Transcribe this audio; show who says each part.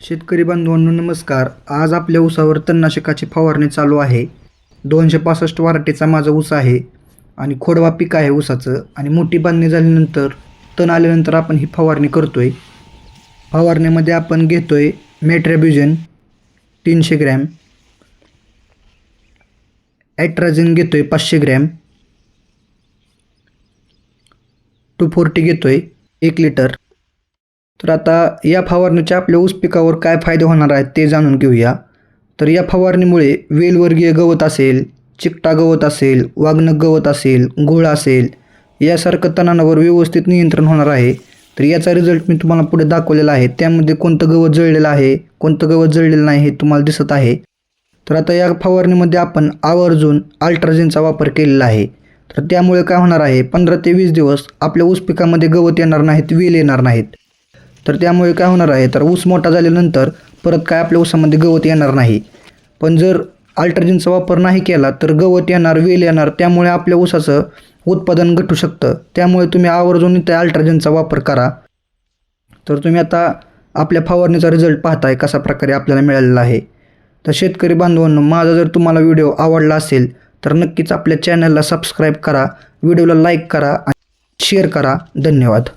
Speaker 1: शेतकरी बांधवांनो नमस्कार. आज आपल्या ऊसावर तणनाशकाची फवारणी चालू आहे. दोनशे पासष्ट वाराटेचा माझा ऊस आहे आणि खोडवा पीक आहे ऊसाचं आणि मोठी बांधणी झाल्यानंतर तण आल्यानंतर आपण ही फवारणी करतो आहे फवारणीमध्ये आपण घेतो आहे मेट्रॅब्युजन तीनशे ग्रॅम ॲट्राझिन आहे पाचशे ग्रॅम टू फोर्टी घेतो आहे एक लिटर तर आता या फवारणीचे आपल्या ऊस पिकावर काय फायदे होणार आहेत ते जाणून घेऊया. तर या फवारणीमुळे वेलवर्गीय गवत असेल चिकटा गवत असेल वागणक गवत असेल घोळ असेल यासारखं तणांवर व्यवस्थित नियंत्रण होणार आहे. तर याचा रिझल्ट मी तुम्हाला पुढे दाखवलेला आहे. त्यामध्ये कोणतं गवत जळलेलं आहे कोणतं गवत जळलेलं नाही हे तुम्हाला दिसत आहे. तर आता या फवारणीमध्ये आपण आवर्जून अल्ट्राजिनचा वापर केलेला आहे. तर त्यामुळे काय होणार आहे पंधरा ते वीस दिवस आपल्या ऊस पिकामध्ये गवत येणार नाहीत वेल येणार नाहीत. तर त्यामुळे काय होणार आहे? तर ऊस मोठा झाल्यानंतर परत काय आपल्या ऊसामध्ये गवत येणार नाही. पण जर अल्ट्राजिनचा वापर नाही केला तर गवत येणार वेल येणार त्यामुळे आपल्या ऊसाचं उत्पादन घटू शकतं. त्यामुळे तुम्ही आवर्जून त्या अल्ट्राजिनचा वापर करा. तर तुम्ही आता आपल्या फवारणीचा रिझल्ट पाहताय कसा प्रकारे आपल्याला मिळालेला आहे. तर शेतकरी बांधवांनो माझा जर तुम्हाला व्हिडिओ आवडला असेल तर नक्कीच आपल्या चॅनलला सबस्क्राईब करा व्हिडिओला लाईक करा आणि शेअर करा. धन्यवाद.